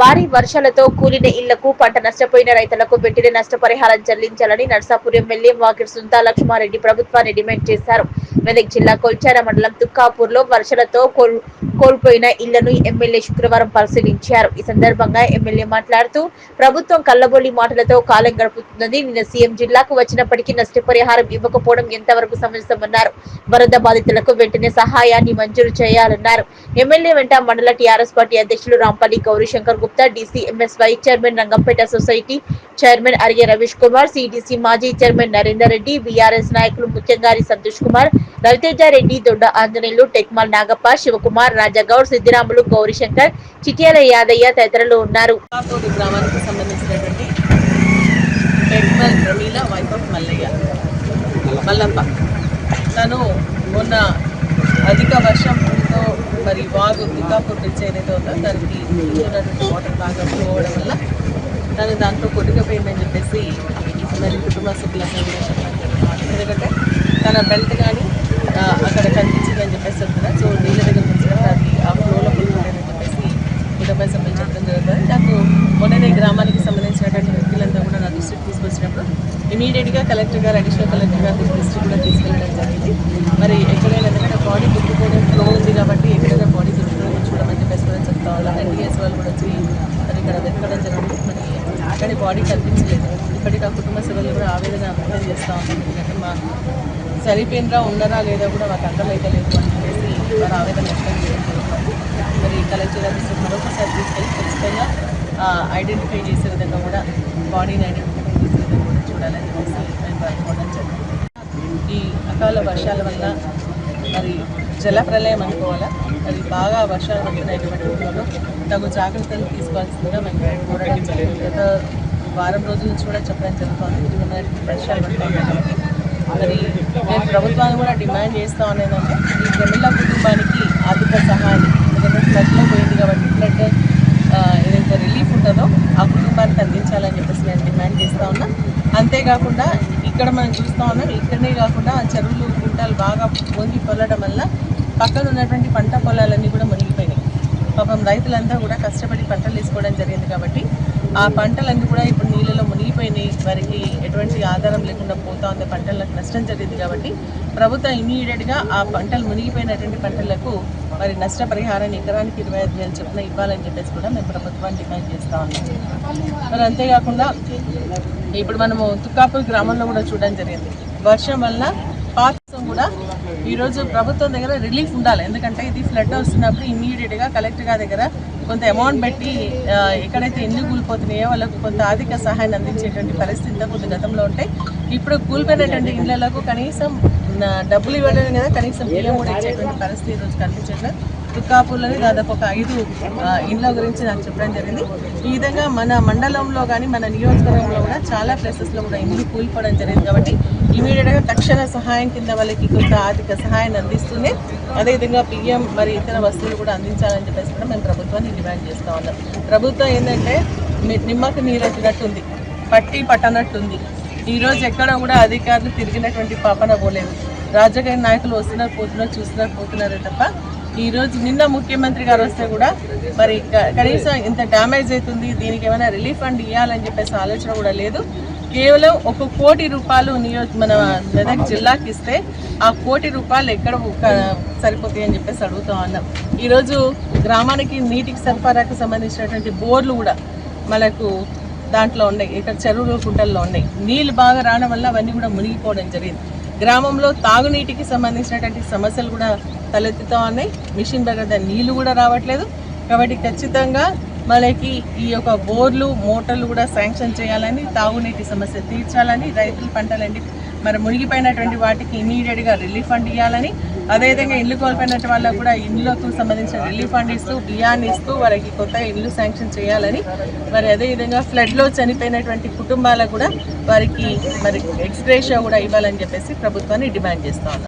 భారీ వర్షాలతో కూలిన ఇళ్ళకు పంట నష్టపోయిన రైతులకు వెంటనే నష్టపరిహారం చెల్లించాలని నర్సాపూర్ ఎమ్మెల్యే వాకిర్ సుంతా లక్ష్మారెడ్డి ప్రభుత్వాన్ని డిమాండ్ చేశారు. మెదక్ జిల్లా కొల్చార మండలం తుక్కాపూర్లో వర్షాలతో కోల్- కోల్పోయిన ఇళ్ళను ఎమ్మెల్యే శుక్రవారం పరిశీలించారు. ఈ సందర్భంగా ఎమ్మెల్యే మాట్లాడుతూ ప్రభుత్వం కల్లబొల్లి మాటలతో కాలం గడుపుతుందని నిన్న సీఎం జిల్లాకు వచ్చినప్పటికీ నష్టపరిహారం ఇవ్వకపోవడం ఎంతవరకు సమంజసమన్నారు. వరద బాధితులకు వెంటనే సహాయాన్ని మంజూరు చేయాలన్నారు. ఎమ్మెల్యే వెంట మండల టీఆర్ఎస్ పార్టీ అధ్యక్షులు Rampalli Gowrishankar Gupta DC chairman Rangampet society chairman Arige Ravish Kumar CDC మాజీ చైర్మన్ నరేందర్ రెడ్డి బీఆర్ఎస్ నాయకులు ముత్యంగారి సంతోష్ కుమార్ రవితేజ రెడ్డి దొడ్డ ఆంజనేయులు టెక్మాల్ నాగప్ప శివకుమార్ రాజాగౌడ్ సిద్దిరాములు గౌరీశంకర్ చిట్యాల యాదయ్య తదితరులు ఉన్నారు గ్రామానికి సంబంధించినటువంటి ప్రమీల వైఫ్ ఆఫ్ మల్లయ్య మల్లప్ప తను మొన్న అధిక వర్షం మరి వాగు తుకాపూర్ బ్రిడ్జ్ ఏదైతే ఉందో దానికి ఉన్నటువంటి వాటర్ బాగా ఫ్లో వల్ల తను దాంట్లో కొట్టుకపోయిందని చెప్పేసి మరి కుటుంబ సభ్యుల ఎందుకంటే తన బెల్ట్ కానీ అక్కడ కనిపించిందని చెప్పేసి చెప్తున్నారు సో నీళ్ళ దగ్గర నుంచి అది ఆ ఫ్లోలో కొట్టుకుపోయిందని చెప్పేసి కుటుంబ సభ్యులు చెప్పడం జరుగుతుంది నాకు మొన్ననే గ్రామానికి సంబంధించినటువంటి వ్యక్తులంతా కూడా నా దృష్టికి తీసుకొచ్చినప్పుడు ఇమీడియట్గా కలెక్టర్ గారు అడిషనల్ కలెక్టర్ గారు దృష్టి కూడా తీసుకెళ్ళడం జరిగింది. మరి ఎక్కడ ఎందుకంటే బాడీ దుక్కుపోవడం ఫ్లో ఉంది కాబట్టి ఎక్కడైనా బాడీ దుక్కుపోవడం చూడమని చెప్పేసి కూడా చెప్తా వాళ్ళం ఎన్టీఎస్ వాళ్ళు కూడా వచ్చి మరి ఇక్కడ వెతకడం జరిగింది మరి అక్కడి బాడీ కనిపించలేదు. ఇప్పటికీ ఆ కుటుంబ సభ్యులు కూడా ఆవేదన వ్యక్తం చేస్తూ ఉన్నాం ఎందుకంటే మా సరిపోయినరా ఉన్నారా లేదా కూడా మాకు అర్థమైతే లేదు అని చెప్పేసి వారు ఆవేదన వ్యక్తం చేయడం మరి కలెక్టర్ ఆఫీస్ మరొకసారి తీసుకెళ్ళి ఖచ్చితంగా ఐడెంటిఫై చేసే విధంగా కూడా బాడీని ఐడెంటిఫై చేసే విధంగా కూడా చూడాలని చెప్పేసి మేము అనుకోవడం జరిగింది. ఈ అకాల వర్షాల వల్ల మరి జల ప్రళయం అనుకోవాలా? అది బాగా వర్షాలు పడుతున్నటువంటి తగు జాగ్రత్తలు తీసుకోవాల్సిందిగా మేము గత వారం రోజుల నుంచి కూడా చెప్పడం జరుగుతుంది. వర్షాలు పడుతున్నాయి మరి నేను ప్రభుత్వాన్ని కూడా డిమాండ్ చేస్తా ఉన్నదంటే ఈ ప్రమిళ కుటుంబానికి ఆర్థిక సహాయం. ఎందుకంటే ఫ్లడ్లో పోయింది కాబట్టి ఫ్లడ్ ఏదైతే రిలీఫ్ ఉంటుందో ఆ కుటుంబానికి అందించాలని చెప్పేసి నేను డిమాండ్ చేస్తా ఉన్నా. అంతేకాకుండా ఇక్కడ మనం చూస్తా ఉన్నాం ఇక్కడనే కాకుండా చెరువులు గుంటలు బాగా పొంగి పొల్లడం వల్ల పక్కన ఉన్నటువంటి పంట పొలాలన్నీ కూడా మునిగి పాపం రైతులంతా కూడా కష్టపడి పంటలు వేసుకోవడం జరిగింది కాబట్టి ఆ పంటలన్నీ కూడా ఇప్పుడు నీళ్ళలో మునిగిపోయినాయి. వారికి ఎటువంటి ఆధారం లేకుండా పోతా ఉంది. పంటలకు నష్టం జరిగింది కాబట్టి ప్రభుత్వం ఇమీడియట్గా ఆ పంటలు మునిగిపోయినటువంటి పంటలకు మరి నష్టపరిహారాన్ని ఎకరానికి ఇరవై ఐదు వేలు చొప్పున ఇవ్వాలని చెప్పేసి కూడా మేము ప్రభుత్వాన్ని డిమాండ్ చేస్తూ ఉన్నాం. మరి అంతేకాకుండా ఇప్పుడు మనము తుక్కాపూర్ గ్రామంలో కూడా చూడడం జరిగింది. వర్షం వల్ల పాత్రం కూడా ఈరోజు ప్రభుత్వం దగ్గర రిలీఫ్ ఉండాలి. ఎందుకంటే ఇది ఫ్లడ్ వస్తున్నప్పుడు ఇమ్మీడియట్గా కలెక్టర్ గారి దగ్గర కొంత అమౌంట్ పెట్టి ఎక్కడైతే ఎన్ని కూలిపోతున్నాయో వాళ్ళకు కొంత ఆర్థిక సహాయాన్ని అందించేటువంటి పరిస్థితి కొంత గతంలో ఉంటాయి ఇప్పుడు కూలిపోయినటువంటి ఇళ్ళకు కనీసం డబ్బులు ఇవ్వడం కదా కనీసం బియ్యం కూడా ఇచ్చేటువంటి పరిస్థితి ఈరోజు కనిపించట్లేదు. తుక్కాపూర్లోని దాదాపు ఒక ఐదు ఇండ్ల గురించి నాకు చెప్పడం జరిగింది. ఈ విధంగా మన మండలంలో కానీ మన నియోజకవర్గంలో కూడా చాలా ప్లేసెస్లో కూడా ఇల్లు కూలిపోవడం జరిగింది కాబట్టి ఇమీడియట్గా తక్షణ సహాయం కింద వాళ్ళకి కొంత ఆర్థిక సహాయాన్ని అందిస్తూనే అదేవిధంగా బియ్యం మరి ఇతర వస్తువులు కూడా అందించాలని చెప్పేసి కూడా మేము ప్రభుత్వాన్ని డిమాండ్ చేస్తూ ఉన్నాం. ప్రభుత్వం ఏంటంటే ని- నిమ్మకు నీరెట్టినట్టుంది పట్టి పట్టనట్టుంది. ఈరోజు ఎక్కడ కూడా అధికారులు తిరిగినటువంటి పాపన పోలేదు. రాజకీయ నాయకులు వస్తున్నారు పోతున్నారు చూస్తున్నారు పోతున్నారే తప్ప ఈరోజు నిన్న ముఖ్యమంత్రి గారు వస్తే కూడా మరి క- కనీసం ఇంత డ్యామేజ్ అవుతుంది దీనికి ఏమైనా రిలీఫ్ ఫండ్ ఇవ్వాలని చెప్పేసి ఆలోచన కూడా లేదు. కేవలం ఒక కోటి రూపాయలు నియోజ మన మెదక్ జిల్లాకి ఇస్తే ఆ కోటి రూపాయలు ఎక్కడ సరిపోతాయి అని చెప్పేసి అడుగుతా ఉన్నాం. ఈరోజు గ్రామానికి నీటికి సరఫరాకు సంబంధించినటువంటి బోర్లు కూడా మనకు దాంట్లో ఉన్నాయి. ఇక్కడ చెరువులు కుంటల్లో ఉన్నాయి. నీళ్ళు బాగా రావడం వల్ల అవన్నీ కూడా మునిగిపోవడం జరిగింది. గ్రామంలో తాగునీటికి సంబంధించినటువంటి సమస్యలు కూడా తలెత్తుతూ ఉన్నాయి. మిషన్ దగ్గర నీళ్ళు కూడా రావట్లేదు. కాబట్టి ఖచ్చితంగా మనకి ఈ యొక్క బోర్లు మోటార్లు కూడా శాంక్షన్ చేయాలని తాగునీటి సమస్య తీర్చాలని రైతుల పంటలండి మరి మునిగిపోయినటువంటి వాటికి ఇమీడియట్గా రిలీఫ్ ఫండ్ ఇవ్వాలని అదేవిధంగా ఇల్లు కోల్పోయినట్టు వాళ్ళకు కూడా ఇళ్ళకు సంబంధించిన రిలీఫ్ ఫండ్ ఇస్తూ బియ్యాన్ని ఇస్తూ వారికి కొత్త ఇల్లు శాంక్షన్ చేయాలని మరి అదేవిధంగా ఫ్లడ్లో చనిపోయినటువంటి కుటుంబాలకు కూడా వారికి మరి ఎక్స్గ్రేషియా కూడా ఇవ్వాలని చెప్పేసి ప్రభుత్వాన్ని డిమాండ్ చేస్తా ఉన్నాం.